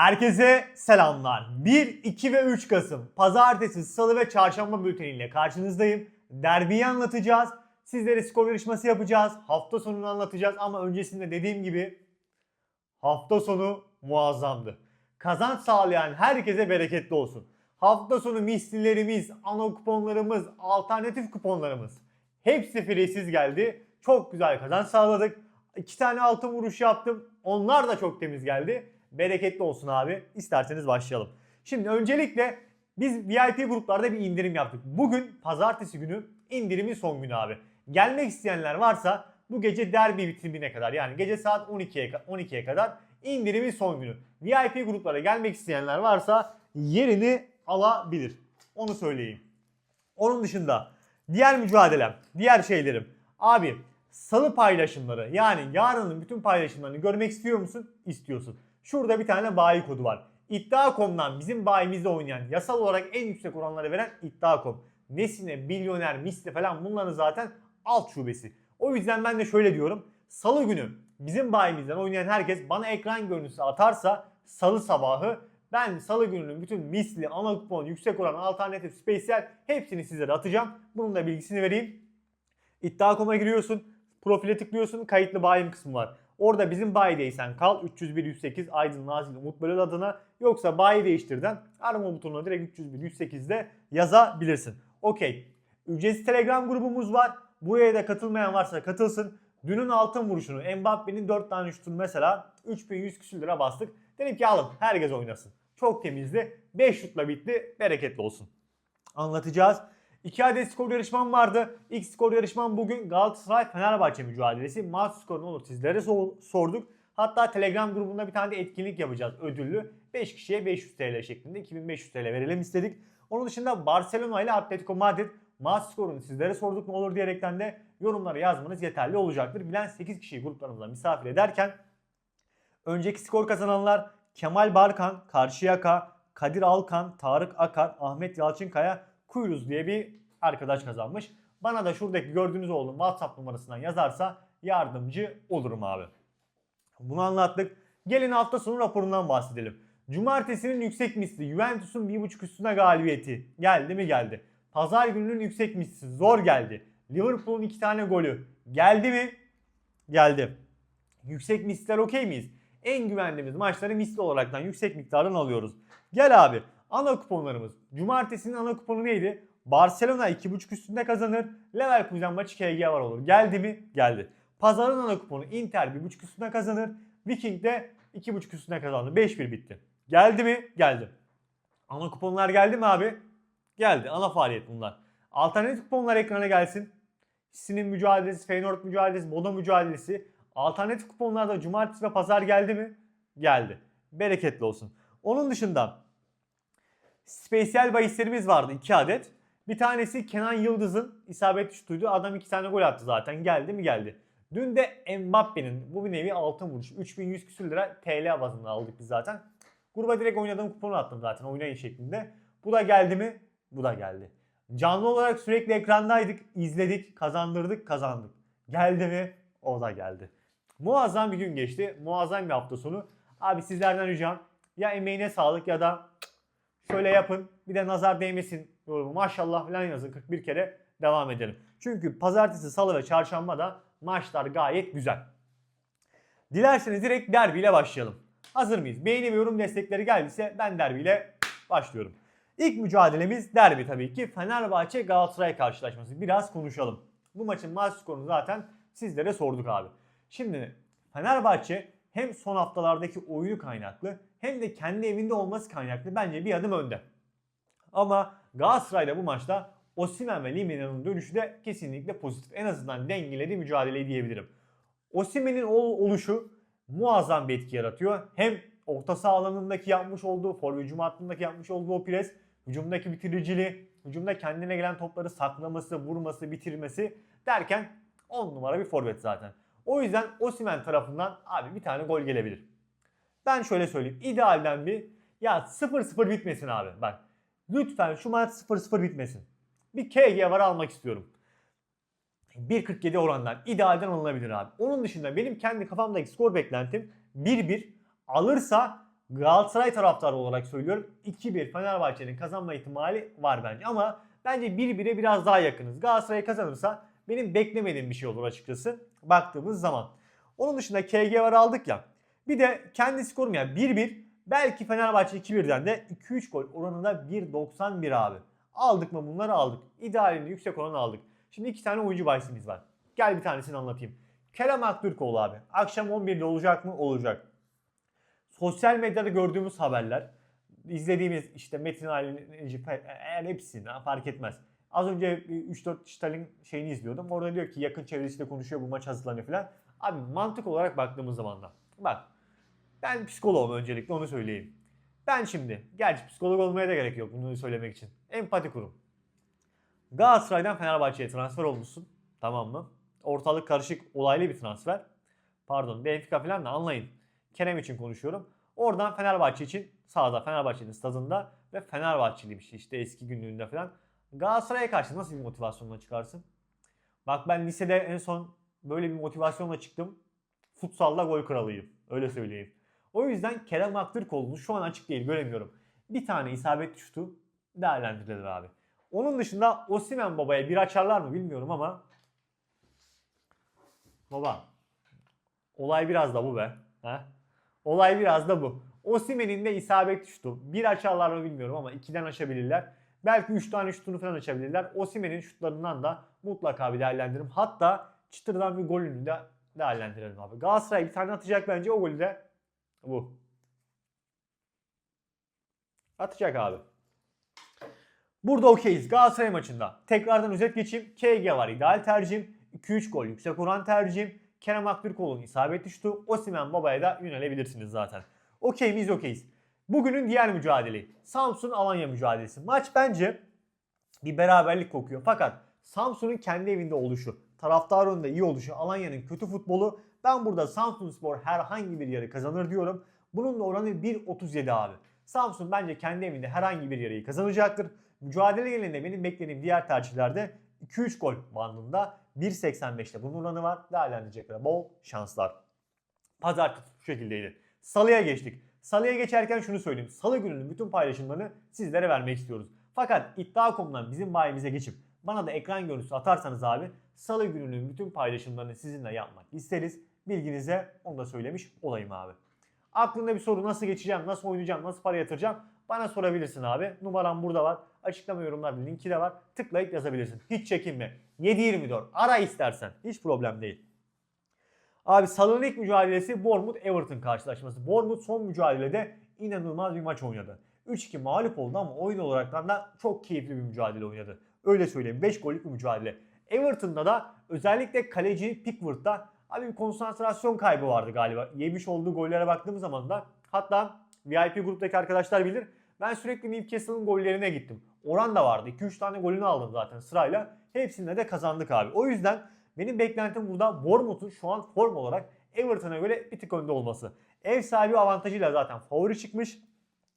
Herkese selamlar. 1, 2 ve 3 Kasım Pazartesi, Salı ve Çarşamba bülteniyle karşınızdayım. Derbiyi anlatacağız. Sizlere skor yarışması yapacağız. Hafta sonunu anlatacağız ama öncesinde dediğim gibi hafta sonu muazzamdı. Kazanç sağlayan herkese bereketli olsun. Hafta sonu mislilerimiz, ana kuponlarımız, alternatif kuponlarımız hepsi fresiz geldi. Çok güzel kazanç sağladık. İki tane altın vuruş yaptım. Onlar da çok temiz geldi. Bereketli olsun abi. İsterseniz başlayalım. Şimdi öncelikle biz VIP gruplarda bir indirim yaptık. Bugün pazartesi günü indirimin son günü abi. Gelmek isteyenler varsa bu gece derbi bitimine kadar yani gece saat 12'ye 12'ye kadar indirimin son günü. VIP gruplara gelmek isteyenler varsa yerini alabilir. Onu söyleyeyim. Onun dışında diğer mücadelem, diğer şeylerim. Abi salı paylaşımları yani yarının bütün paylaşımlarını görmek istiyor musun? İstiyorsun. Şurada bir tane bayi kodu var. İddia.com'dan bizim bayimizde oynayan yasal olarak en yüksek oranları veren İddia.com. Nesine, milyoner, misli falan bunların zaten alt şubesi. O yüzden ben de şöyle diyorum. Salı günü bizim bayimizden oynayan herkes bana ekran görüntüsü atarsa salı sabahı ben salı gününün bütün misli, ana kupon, yüksek oran, alternatif, spesiyel hepsini sizlere atacağım. Bunun da bilgisini vereyim. İddia.com'a giriyorsun. Profile tıklıyorsun. Kayıtlı bayim kısmı var. Orada bizim bayideysen kal 301 108 Aydın Nazilli Umut Bölül adına yoksa bayi değiştirden arama butonuna direkt 301 108'de yazabilirsin. Okey. Ücretsiz Telegram grubumuz var. Buraya da katılmayan varsa katılsın. Dünün altın vuruşunu Mbappe'nin 4 tane şutunu mesela 3100 küsür lira bastık. Dedim ki alın herkes oynasın. Çok temizdi. 5 şutla bitti. Bereketli olsun. Anlatacağız. 2 adet skor yarışmam vardı. İlk skor yarışmam bugün Galatasaray Fenerbahçe mücadelesi. Maç skoru olur sizlere so- sorduk. Hatta Telegram grubunda bir tane de etkinlik yapacağız ödüllü. 5 kişiye 500 TL şeklinde 2500 TL verelim istedik. Onun dışında Barcelona ile Atletico Madrid maç skorunu sizlere sorduk ne olur diyerekten de yorumlara yazmanız yeterli olacaktır. Bilen 8 kişiyi gruplarımıza misafir ederken önceki skor kazananlar Kemal Barkan, Karşıyaka, Kadir Alkan, Tarık Akar, Ahmet Yalçınkaya, Kuyuz diye bir arkadaş kazanmış. Bana da şuradaki gördüğünüz oğlum WhatsApp numarasından yazarsa yardımcı olurum abi. Bunu anlattık. Gelin hafta sonu raporundan bahsedelim. Cumartesinin yüksek misli Juventus'un 1.5 üstüne galibiyeti. Geldi mi geldi. Pazar gününün yüksek misli zor geldi. Liverpool'un 2 tane golü. Geldi mi? Geldi. Yüksek misler okey miyiz? En güvendiğimiz maçları misli olaraktan yüksek miktardan alıyoruz. Gel abi. Ana kuponlarımız. Cumartesinin ana kuponu neydi? Barcelona 2.5 üstünde kazanır. Leverkusen maçı KG var olur. Geldi mi? Geldi. Pazarın ana kuponu Inter 1.5 üstünde kazanır. Viking de 2.5 üstünde kazandı. 5-1 bitti. Geldi mi? Geldi. Ana kuponlar geldi mi abi? Geldi. Ana faaliyet bunlar. Alternatif kuponlar ekrana gelsin. Sinin mücadelesi, Feyenoord mücadelesi, Bodo mücadelesi. Alternatif kuponlarda cumartesi ve pazar geldi mi? Geldi. Bereketli olsun. Onun dışında spesiyel bahislerimiz vardı 2 adet. Bir tanesi Kenan Yıldız'ın isabetli şutuydu. Adam 2 tane gol attı zaten. Geldi mi? Geldi. Dün de Mbappe'nin bu bir nevi altın vuruşu. 3100 küsür lira TL bazında aldık biz zaten. Gruba direkt oynadığım kuponu attım zaten oynayın şeklinde. Bu da geldi mi? Bu da geldi. Canlı olarak sürekli ekrandaydık, izledik, kazandırdık, kazandık. Geldi mi? O da geldi. Muazzam bir gün geçti. Muazzam bir hafta sonu. Abi sizlerden ricam ya emeğine sağlık ya da şöyle yapın. Bir de nazar değmesin. yorumu. Maşallah falan yazın 41 kere devam edelim. Çünkü pazartesi, salı ve çarşamba da maçlar gayet güzel. Dilerseniz direkt derbiyle başlayalım. Hazır mıyız? Beğeni ve yorum destekleri geldiyse ben derbiyle başlıyorum. İlk mücadelemiz derbi tabii ki. Fenerbahçe Galatasaray karşılaşması. Biraz konuşalım. Bu maçın maç skorunu zaten sizlere sorduk abi. Şimdi Fenerbahçe hem son haftalardaki oyunu kaynaklı hem de kendi evinde olması kaynaklı bence bir adım önde. Ama Galatasaray'da bu maçta Osimhen ve Limina'nın dönüşü de kesinlikle pozitif. En azından dengeledi mücadeleyi diyebilirim. Osimhen'in ol- oluşu muazzam bir etki yaratıyor. Hem orta saha alanındaki yapmış olduğu, forvet hücum hattındaki yapmış olduğu o pres, hücumdaki bitiriciliği, hücumda kendine gelen topları saklaması, vurması, bitirmesi derken 10 numara bir forvet zaten. O yüzden Osimhen tarafından abi bir tane gol gelebilir. Ben şöyle söyleyeyim. İdealden bir ya 0-0 bitmesin abi. Bak lütfen şu maç 0-0 bitmesin. Bir KG var almak istiyorum. 1.47 orandan idealden alınabilir abi. Onun dışında benim kendi kafamdaki skor beklentim 1-1 alırsa Galatasaray taraftarı olarak söylüyorum. 2-1 Fenerbahçe'nin kazanma ihtimali var bence. Ama bence 1-1'e biraz daha yakınız. Galatasaray kazanırsa benim beklemediğim bir şey olur açıkçası. Baktığımız zaman. Onun dışında KG var aldık ya. Bir de kendi skorum yani 1-1 belki Fenerbahçe 2-1'den de 2-3 gol oranında 1.91 abi. Aldık mı bunları aldık. İdealinde yüksek oranı aldık. Şimdi iki tane oyuncu bahisimiz var. Gel bir tanesini anlatayım. Kerem Aktürkoğlu abi. Akşam 11'de olacak mı? Olacak. Sosyal medyada gördüğümüz haberler, izlediğimiz işte Metin Ali'nin eğer hepsini fark etmez. Az önce 3-4 Stalin şeyini izliyordum. Orada diyor ki yakın çevresiyle konuşuyor bu maç hazırlanıyor falan. Abi mantık olarak baktığımız zaman da. Bak ben psikoloğum öncelikle onu söyleyeyim. Ben şimdi, gerçi psikolog olmaya da gerek yok bunu söylemek için. Empati kurum. Galatasaray'dan Fenerbahçe'ye transfer olmuşsun. Tamam mı? Ortalık karışık, olaylı bir transfer. Pardon, Benfica falan da anlayın. Kerem için konuşuyorum. Oradan Fenerbahçe için sahada, Fenerbahçe'nin stadında ve Fenerbahçeliymiş işte eski günlüğünde falan. Galatasaray'a karşı nasıl bir motivasyonla çıkarsın? Bak ben lisede en son böyle bir motivasyonla çıktım. Futsalda gol kralıyım. Öyle söyleyeyim. O yüzden Kerem Aktürkoğlu'nu şu an açık değil göremiyorum. Bir tane isabet şutu değerlendirilir abi. Onun dışında Osimen babaya bir açarlar mı bilmiyorum ama Baba olay biraz da bu be. Ha? Olay biraz da bu. Osimen'in de isabet şutu. Bir açarlar mı bilmiyorum ama ikiden açabilirler. Belki 3 tane şutunu falan açabilirler. Osimen'in şutlarından da mutlaka bir değerlendirim. Hatta çıtırdan bir golünü de değerlendirelim abi. Galatasaray bir tane atacak bence o golü de bu. Atacak abi. Burada okeyiz. Galatasaray maçında. Tekrardan özet geçeyim. KG var ideal tercihim. 2-3 gol yüksek oran tercihim. Kerem Aktürkoğlu'nun isabetli şutu. Osimen Baba'ya da yönelebilirsiniz zaten. Okey miyiz okeyiz. Bugünün diğer mücadele. Samsun Alanya mücadelesi. Maç bence bir beraberlik kokuyor. Fakat Samsun'un kendi evinde oluşu, taraftar önünde iyi oluşu, Alanya'nın kötü futbolu. Ben burada Samsun Spor herhangi bir yarı kazanır diyorum. Bunun da oranı 1.37 abi. Samsun bence kendi evinde herhangi bir yarıyı kazanacaktır. Mücadele genelinde benim beklediğim diğer tercihlerde 2-3 gol bandında 1.85'te bunun oranı var. Değerlendirecekler. Bol şanslar. Pazartesi şu şekildeydi. Salıya geçtik. Salıya geçerken şunu söyleyeyim. Salı gününün bütün paylaşımlarını sizlere vermek istiyoruz. Fakat iddia.com'dan bizim bayimize geçip bana da ekran görüntüsü atarsanız abi salı gününün bütün paylaşımlarını sizinle yapmak isteriz. Bilginize onu da söylemiş olayım abi. Aklında bir soru nasıl geçeceğim, nasıl oynayacağım, nasıl para yatıracağım bana sorabilirsin abi. Numaram burada var. Açıklama yorumlarda linki de var. Tıklayıp yazabilirsin. Hiç çekinme. 7-24 ara istersen. Hiç problem değil. Abi salonun ilk mücadelesi Bournemouth Everton karşılaşması. Bournemouth son mücadelede inanılmaz bir maç oynadı. 3-2 mağlup oldu ama oyun olarak da çok keyifli bir mücadele oynadı. Öyle söyleyeyim 5 gollük bir mücadele. Everton'da da özellikle kaleci Pickford'da abi bir konsantrasyon kaybı vardı galiba. Yemiş olduğu gollere baktığımız zaman da hatta VIP gruptaki arkadaşlar bilir. Ben sürekli Newcastle'ın gollerine gittim. Oran da vardı. 2-3 tane golünü aldım zaten sırayla. Hepsinde de kazandık abi. O yüzden benim beklentim burada Bournemouth'un şu an form olarak Everton'a göre bir tık önde olması. Ev sahibi avantajıyla zaten favori çıkmış.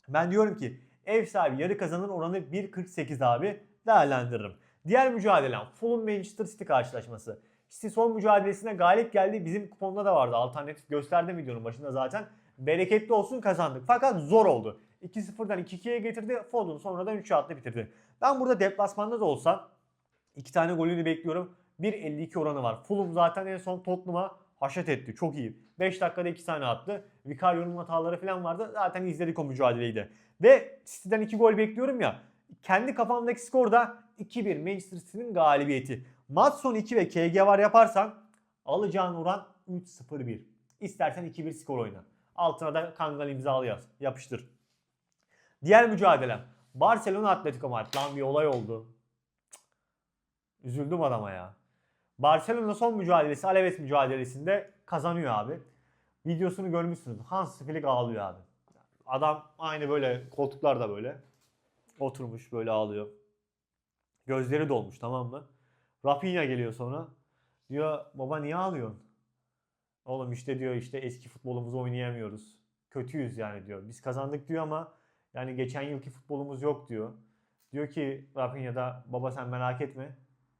Ben diyorum ki ev sahibi yarı kazanır oranı 1.48 abi değerlendiririm. Diğer mücadelem Fulham Manchester City karşılaşması. City son mücadelesine galip geldi. Bizim kuponda da vardı. Alternatif gösterdim videonun başında zaten. Bereketli olsun kazandık. Fakat zor oldu. 2-0'dan 2-2'ye getirdi. Foden sonradan 3'e attı bitirdi. Ben burada deplasmanda da olsam 2 tane golünü bekliyorum. 1.52 oranı var. Fulham zaten en son Tottenham'a haşet etti. Çok iyi. 5 dakikada 2 tane attı. Vicario'nun hataları falan vardı. Zaten izledik o mücadeleyi de. Ve City'den 2 gol bekliyorum ya. Kendi kafamdaki skorda 2-1 Manchester City'nin galibiyeti. Maç sonu 2 ve KG var yaparsan alacağın oran 3-0-1. İstersen 2-1 skor oyna. Altına da Kangal imzalı yaz. Yapıştır. Diğer mücadelem. Barcelona Atletico Madrid. Lan bir olay oldu. Üzüldüm adama ya. Barcelona son mücadelesi Alaves mücadelesinde kazanıyor abi. Videosunu görmüşsünüz. Hans Flick ağlıyor abi. Adam aynı böyle koltuklarda böyle oturmuş böyle ağlıyor. Gözleri dolmuş tamam mı? Rafinha geliyor sonra. Diyor baba niye ağlıyorsun? Oğlum işte diyor işte eski futbolumuzu oynayamıyoruz. Kötüyüz yani diyor. Biz kazandık diyor ama yani geçen yılki futbolumuz yok diyor. Diyor ki Rafinha da baba sen merak etme.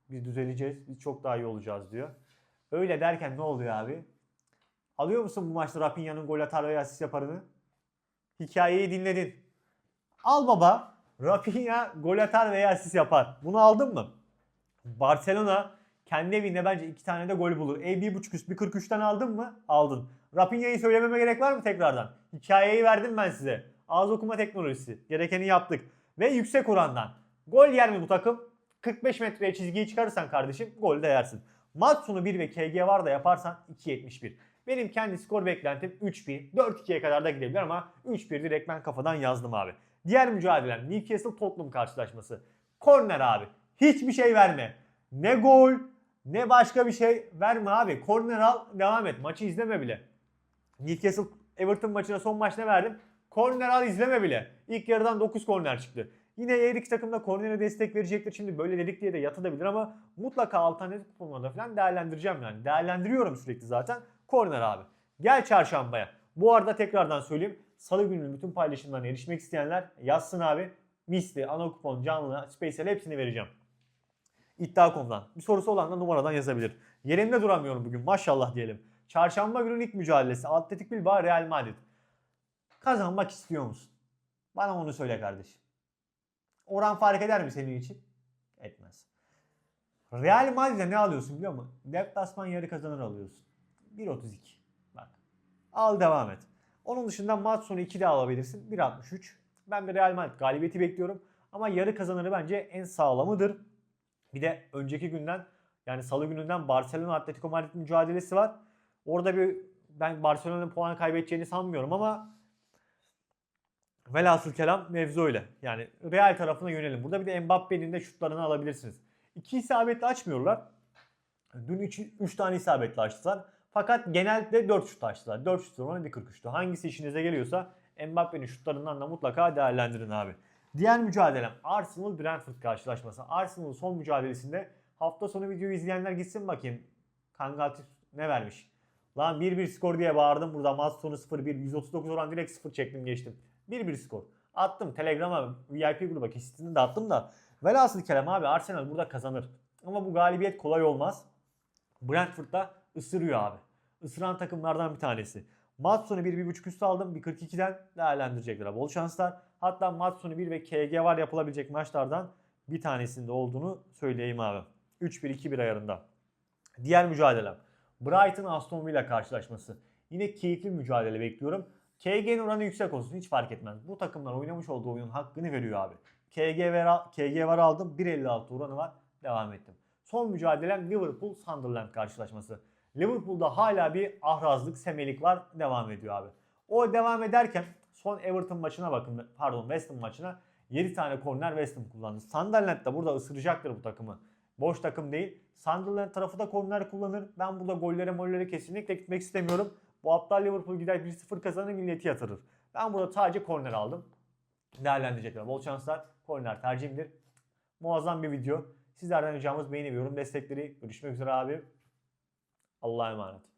Biz düzeleceğiz. Biz çok daha iyi olacağız diyor. Öyle derken ne oluyor abi? Alıyor musun bu maçta Rafinha'nın gol atar veya asist yaparını? Hikayeyi dinledin. Al baba. Rafinha gol atar veya asist yapar. Bunu aldın mı? Barcelona kendi evinde bence iki tane de gol bulur. Bir buçuk üst bir 43'ten aldın mı? Aldın. Rafinha'yı söylememe gerek var mı tekrardan? Hikayeyi verdim ben size. Ağız okuma teknolojisi. Gerekeni yaptık. Ve yüksek orandan. Gol yer mi bu takım? 45 metreye çizgiyi çıkarırsan kardeşim gol de yersin. Maç sonu 1 ve KG var da yaparsan 2.71. Benim kendi skor beklentim 3-1. 4-2'ye kadar da gidebilir ama 3-1 direkt ben kafadan yazdım abi. Diğer mücadelem Newcastle Tottenham karşılaşması. Korner abi. Hiçbir şey verme. Ne gol ne başka bir şey verme abi. Korner al devam et. Maçı izleme bile. Newcastle Everton maçına son maç ne verdim? Korner al izleme bile. İlk yarıdan 9 korner çıktı. Yine her iki takım da kornere destek verecektir. Şimdi böyle dedik diye de yatabilir ama mutlaka alternatif kuponlarda falan değerlendireceğim yani. Değerlendiriyorum sürekli zaten. Korner abi. Gel çarşambaya. Bu arada tekrardan söyleyeyim. Salı gününün bütün paylaşımlarına erişmek isteyenler yazsın abi. Misli, ana kupon, canlı, Space'el hepsini vereceğim. İddia.com'dan. Bir sorusu olan da numaradan yazabilir. Yerimde duramıyorum bugün maşallah diyelim. Çarşamba günün ilk mücadelesi Atletik Bilbao Real Madrid. Kazanmak istiyor musun? Bana onu söyle kardeşim. Oran fark eder mi senin için? Etmez. Real Madrid'e ne alıyorsun biliyor musun? Deplasman yarı kazanır alıyorsun. 1.32. Bak. Al devam et. Onun dışında maç sonu 2 de alabilirsin. 1.63. Ben de Real Madrid galibiyeti bekliyorum. Ama yarı kazanırı bence en sağlamıdır. Bir de önceki günden yani salı gününden Barcelona Atletico Madrid mücadelesi var. Orada bir ben Barcelona'nın puan kaybedeceğini sanmıyorum ama velhasıl kelam mevzu öyle. Yani Real tarafına yönelim. Burada bir de Mbappe'nin de şutlarını alabilirsiniz. İki isabetli açmıyorlar. Dün 3 tane isabetli açtılar. Fakat genelde 4 şut açtılar. 4 şut oranı 1.43'tü. Hangisi işinize geliyorsa Mbappe'nin şutlarından da mutlaka değerlendirin abi. Diğer mücadelem Arsenal Brentford karşılaşması. Arsenal'ın son mücadelesinde hafta sonu videoyu izleyenler gitsin bakayım. Kangatif ne vermiş? Lan 1-1 skor diye bağırdım burada. Maç sonu 0-1. 139 oran direkt 0 çektim geçtim. 1-1 skor. Attım Telegram'a VIP gruba kesitini de attım da. Velhasıl kelam abi Arsenal burada kazanır. Ama bu galibiyet kolay olmaz. Brentford da ısırıyor abi. Isıran takımlardan bir tanesi. Maç sonu 1-1.5 üstü aldım. 1.42'den değerlendirecekler. Bol şanslar. Hatta maç sonu 1 ve KG var yapılabilecek maçlardan bir tanesinde olduğunu söyleyeyim abi. 3-1-2-1 ayarında. Diğer mücadelem. Brighton Aston Villa karşılaşması. Yine keyifli mücadele bekliyorum. KG'nin oranı yüksek olsun hiç fark etmez. Bu takımlar oynamış olduğu oyunun hakkını veriyor abi. KG var, KG var aldım 1.56 oranı var devam ettim. Son mücadelem Liverpool Sunderland karşılaşması. Liverpool'da hala bir ahrazlık, semelik var devam ediyor abi. O devam ederken son Everton maçına bakın pardon West Ham maçına 7 tane korner West Ham kullandı. Sunderland da burada ısıracaktır bu takımı. Boş takım değil. Sunderland tarafı da korner kullanır. Ben burada gollere mollere kesinlikle gitmek istemiyorum. Bu aptal Liverpool gider 1-0 kazanır milleti yatırır. Ben burada sadece korner aldım. Değerlendirecekler. Bol şanslar. Korner tercihimdir. Muazzam bir video. Sizlerden ricamız beğeni ve yorum destekleri. Görüşmek üzere abi. Allah'a emanet.